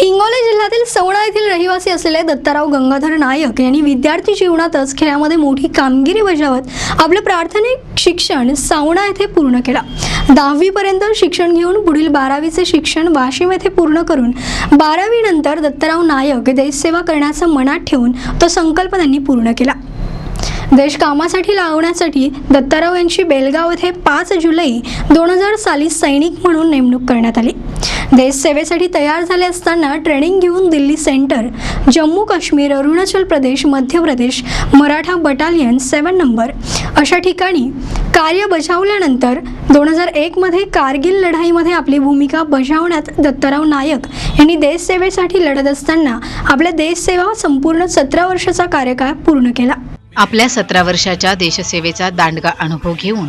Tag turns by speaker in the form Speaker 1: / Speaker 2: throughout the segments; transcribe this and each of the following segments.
Speaker 1: हिंगोली जिल्ह्यातील सवणा येथील रहिवासी असलेले दत्ताराव गंगाधर नायक यांनी विद्यार्थी जीवनातच खेळामध्ये मोठी कामगिरी बजावत आपलं प्राथमिक शिक्षण सावणा येथे पूर्ण केलं. दहावीपर्यंत शिक्षण घेऊन पुढील बारावीचे शिक्षण वाशिम येथे पूर्ण करून बारावी नंतर दत्ताराव नायक देशसेवा करण्याचं मनात ठेवून तो संकल्प त्यांनी पूर्ण केला. देश कामासाठी लावण्यासाठी दत्ताराव यांची बेलगाव येथे पाच जुलै दोन हजार साली सैनिक म्हणून नेमणूक करण्यात आली. देश सेवेसाठी तयार झाले असताना ट्रेनिंग घेऊन Delhi centre Jammu Kashmir Arunachal Pradesh Madhya Pradesh Maratha battalion seven number. अशा ठिकाणी कार्य बजावल्यानंतर दोन हजार एकमध्ये कारगिल लढाईमध्ये आपली भूमिका बजावण्यात दत्तराव नायक यांनी देशसेवेसाठी लढत असताना आपल्या देशसेवा संपूर्ण सतरा वर्षाचा कार्यकाळ पूर्ण केला.
Speaker 2: आपल्या सतरा वर्षाच्या देशसेवेचा दांडगा अनुभव घेऊन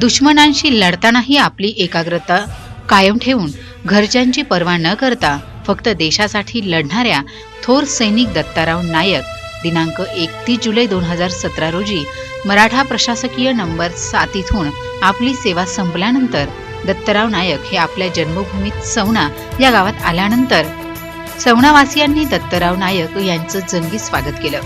Speaker 2: दुश्मनांशी लढतानाही आपली एकाग्रता कायम ठेवून घरच्यांची पर्वा न करता फक्त देशासाठी लढणाऱ्या थोर सैनिक दत्ताराव नायक दिनांक एकतीस जुलै दोन हजार सतरा रोजी मराठा प्रशासकीय नंबर सात इथून आपली सेवा संपल्यानंतर दत्तराव नायक हे आपल्या जन्मभूमीत सवना या गावात आल्यानंतर सवनावासियांनी दत्तराव नायक यांचं जंगी स्वागत केलं.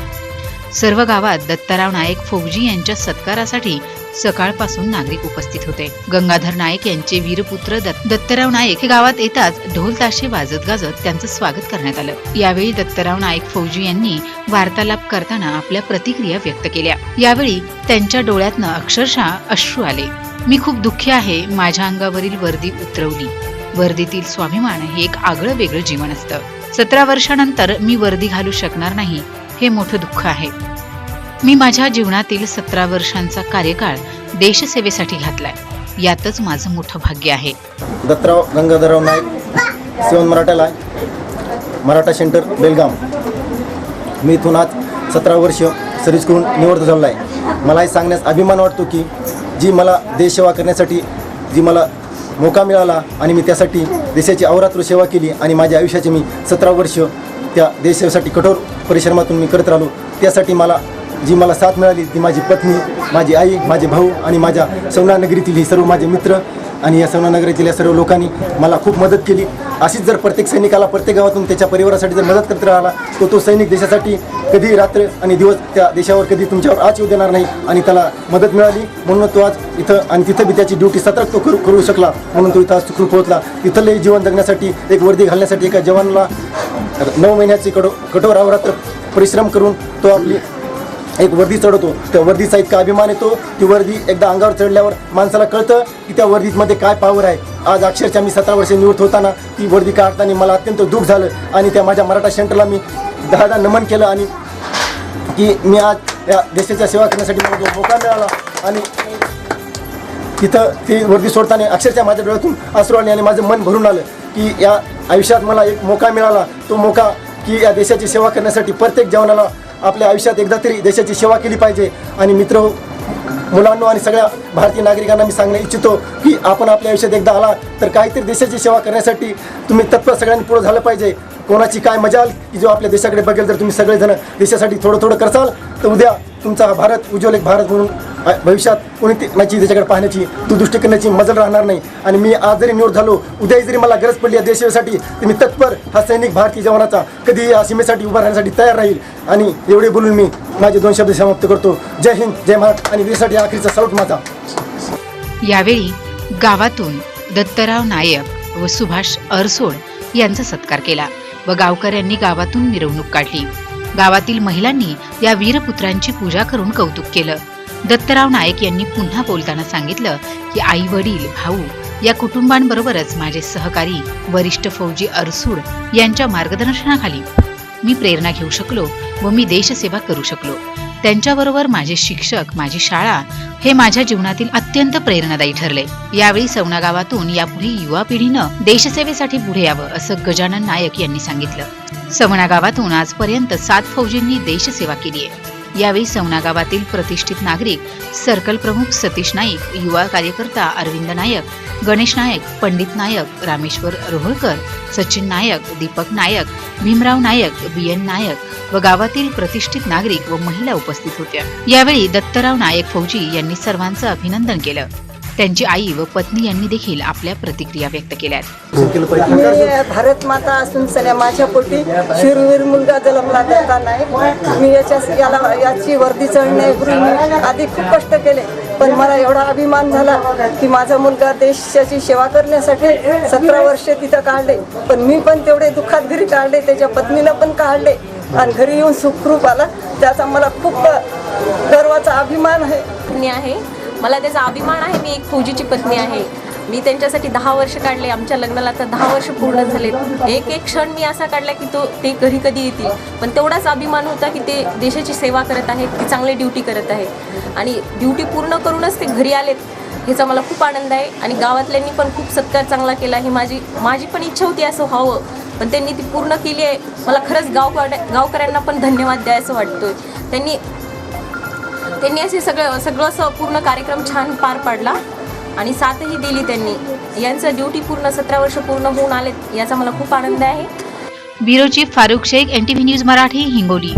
Speaker 2: सर्व गावात दत्ताराव नायक फौजी यांच्या सत्कारासाठी सकाळपासून नागरिक उपस्थित होते. गंगाधर नायक यांचे वीरपुत्र दत्तराव नायक हे गावात येताच ढोल ताशे वाजत गाजत त्यांचं स्वागत करण्यात आलं. यावेळी दत्तराव नायक फौजी यांनी वार्तालाप करताना आपल्या प्रतिक्रिया व्यक्त केल्या. यावेळी त्यांच्या डोळ्यातनं अक्षरशः अश्रू आले. मी खूप दुःखी आहे. माझ्या अंगावरील वर्दी उतरवली. वर्दीतील स्वाभिमान हे एक आगळं वेगळं जीवन असतं. सतरा वर्षानंतर मी वर्दी घालू शकणार नाही. हे मोठं दुःख आहे. मी माझ्या जीवनातील सतरा वर्षांचा कार्यकाळ देशसेवेसाठी घातलाय. यातच माझं मोठं भाग्य आहे.
Speaker 3: दत्तराव गंगाधरराव नाईक सेवन मराठाला मराठा सेंटर बेलगाम. मी इथून आज सतरा वर्ष सर्व्हिस करून निवडत झालो आहे मला हे सांगण्यास अभिमान वाटतो की जी मला देशसेवा करण्यासाठी जी मला मोका मिळाला आणि मी त्यासाठी देशाची अवरात्र सेवा केली आणि माझ्या आयुष्याचे मी सतरा वर्ष त्या देशसेवेसाठी कठोर परिश्रमातून मी करत राहिलो. त्यासाठी मला जी मला साथ मिळाली ती माझी पत्नी माझी आई माझे भाऊ आणि माझ्या सौनानगरीतील हे ही सर्व माझे मित्र आणि या सवना नगरीतील या सर्व लोकांनी मला खूप मदत केली. अशीच जर प्रत्येक सैनिकाला प्रत्येक गावातून त्याच्या परिवारासाठी जर मदत करत राहिला तो तो सैनिक देशासाठी कधी रात्र आणि दिवस त्या देशावर कधी तुमच्यावर आज येऊ देणार नाही आणि त्याला मदत मिळाली. म्हणून तो आज इथं आणि तिथं बी त्याची ड्युटी सतत तो करू करू शकला. म्हणून तो इथं आज सुखरूप पोहोचला. तिथले जीवन जगण्यासाठी एक वर्दी घालण्यासाठी एका जवानाला नऊ महिन्याची कडो कठोर अवरात्र परिश्रम करून तो आपली एक वर्दी चढवतो त्या वर्दीचा इतका अभिमान येतो ती वर्दी एकदा अंगावर चढल्यावर माणसाला कळतं की त्या वर्दीमध्ये काय पावर आहे. आज अक्षरशः मी सतरा वर्ष निवृत्त होताना ती वर्दी काढताना मला अत्यंत दुःख झालं आणि त्या माझ्या मराठा सेंटरला मी दहादा नमन केलं आणि की मी आज या देशाच्या सेवा करण्यासाठी मला जो मोका मिळाला आणि तिथं ती वर्दी सोडताना अक्षरशः माझ्या डोळ्यातून आसरू आले आणि माझं मन भरून आलं की या आयुष्यात मला एक मोका मिळाला. तो मोका की या देशाची सेवा करण्यासाठी प्रत्येक जवानाला आपल्या आयुष्यात एकदा तरी देशाची सेवा केली पाहिजे. आणि मित्र मुलांना मुलांनो आणि सगळ्या भारतीय नागरिकांना मी सांगणे इच्छितो की आपण आपल्या आयुष्यात एकदा आला तर काहीतरी देशाची सेवा करण्यासाठी तुम्ही तत्पर सगळ्यांनी पुढे झालं पाहिजे. कोणाची काय मजाल की जो आपल्या देशाकडे बघेल जर तुम्ही सगळेजण देशासाठी थोडं थोडं करसाल तर उद्या तुमचा हा भारत उज्ज्वल एक भारत म्हणून भविष्यात कोणी ते- माझी त्याच्याकडे पाहण्याची दुर्दृष्टी करण्याची मजल राहणार नाही. आणि मी आज जरी निवड झालो उद्याही जरी मला गरज पडली या देशासाठी तर मी तत्पर हा सैनिक भारतीय जवानाचा कधी या सीमेसाठी उभा राहण्यासाठी तयार राहील. आणि एवढे बोलून मी माझे दोन शब्द समाप्त करतो. जय हिंद जय महाराज आणि देशासाठी आखरीचा सौट माझा.
Speaker 2: यावेळी गावातून दत्तराव नायक व सुभाष अरसोड यांचा सत्कार केला. व गावकऱ्यांनी गावातून मिरवणूक काढली. गावातील महिलांनी या वीरपुत्रांची पूजा करून कौतुक केलं. दत्तराव नायक यांनी पुन्हा बोलताना सांगितलं की आई वडील भाऊ या कुटुंबांबरोबरच माझे सहकारी वरिष्ठ फौजी अरसूड यांच्या मार्गदर्शनाखाली मी प्रेरणा घेऊ शकलो व मी देशसेवा करू शकलो. त्यांच्याबरोबर माझे शिक्षक माझी शाळा हे माझ्या जीवनातील अत्यंत प्रेरणादायी ठरले. यावेळी सवना गावातून यापुढे युवा पिढीनं देशसेवेसाठी पुढे यावं असं गजानन नायक यांनी सांगितलं. सवना गावातून आजपर्यंत सात फौजींनी देशसेवा केली आहे. यावेळी सवना गावातील प्रतिष्ठित नागरिक सर्कल प्रमुख सतीश नाईक युवा कार्यकर्ता अरविंद नायक गणेश नायक पंडित नायक रामेश्वर रोहळकर सचिन नायक दीपक नायक भीमराव नायक बी एन नायक व गावातील प्रतिष्ठित नागरिक व महिला उपस्थित होत्या. यावेळी दत्तराव नायक फौजी यांनी सर्वांचं अभिनंदन केलं. त्यांची आई व पत्नी यांनी देखील आपल्या प्रतिक्रिया व्यक्त
Speaker 3: केल्या
Speaker 4: मी भारत माता असून सध्या माझ्या पोटी शिरवीर मुलगा जन्मला देता नाही? मी याच्या याला याची वर्दी चढणे आधी खूप कष्ट केले. पण मला एवढा अभिमान झाला की माझा मुलगा देशाची सेवा करण्यासाठी सतरा वर्षे तिथं काढले. पण मी पण तेवढे दुःखात घरी काढले त्याच्या पत्नीला पण काढले. आणि घरी येऊन सुखरूप आला. त्याचा मला खूप गर्वाचा अभिमान आहे.
Speaker 5: आहे. मला त्याचा अभिमान आहे. मी एक फौजीची पत्नी आहे. मी त्यांच्यासाठी दहा वर्ष काढले आमच्या लग्नाला तर दहा वर्ष पूर्ण झाले एक एक क्षण मी असा काढला की तो ते घरी कधी येतील. पण तेवढाच अभिमान होता की ते देशाची सेवा करत आहेत ते चांगली ड्युटी करत आहेत. आणि ड्युटी पूर्ण करूनच ते घरी आलेत ह्याचा मला खूप आनंद आहे. आणि गावातल्यांनी पण खूप सत्कार चांगला केला. ही माझी माझी पण इच्छा होती असं व्हावं पण त्यांनी ती पूर्ण केली आहे. मला खरंच गाव गावकऱ्यांना पण धन्यवाद द्यायचं वाटतोय. त्यांनी त्यांनी असे सगळं सगळं असं पूर्ण कार्यक्रम छान पार पाडला. आणि साथही दिली त्यांनी. यांचं ड्युटी पूर्ण सतरा वर्ष पूर्ण होऊन आलेत याचा मला खूप आनंद आहे.
Speaker 2: Bureau chief Farooq Shaikh N T V news Marathi Hingoli.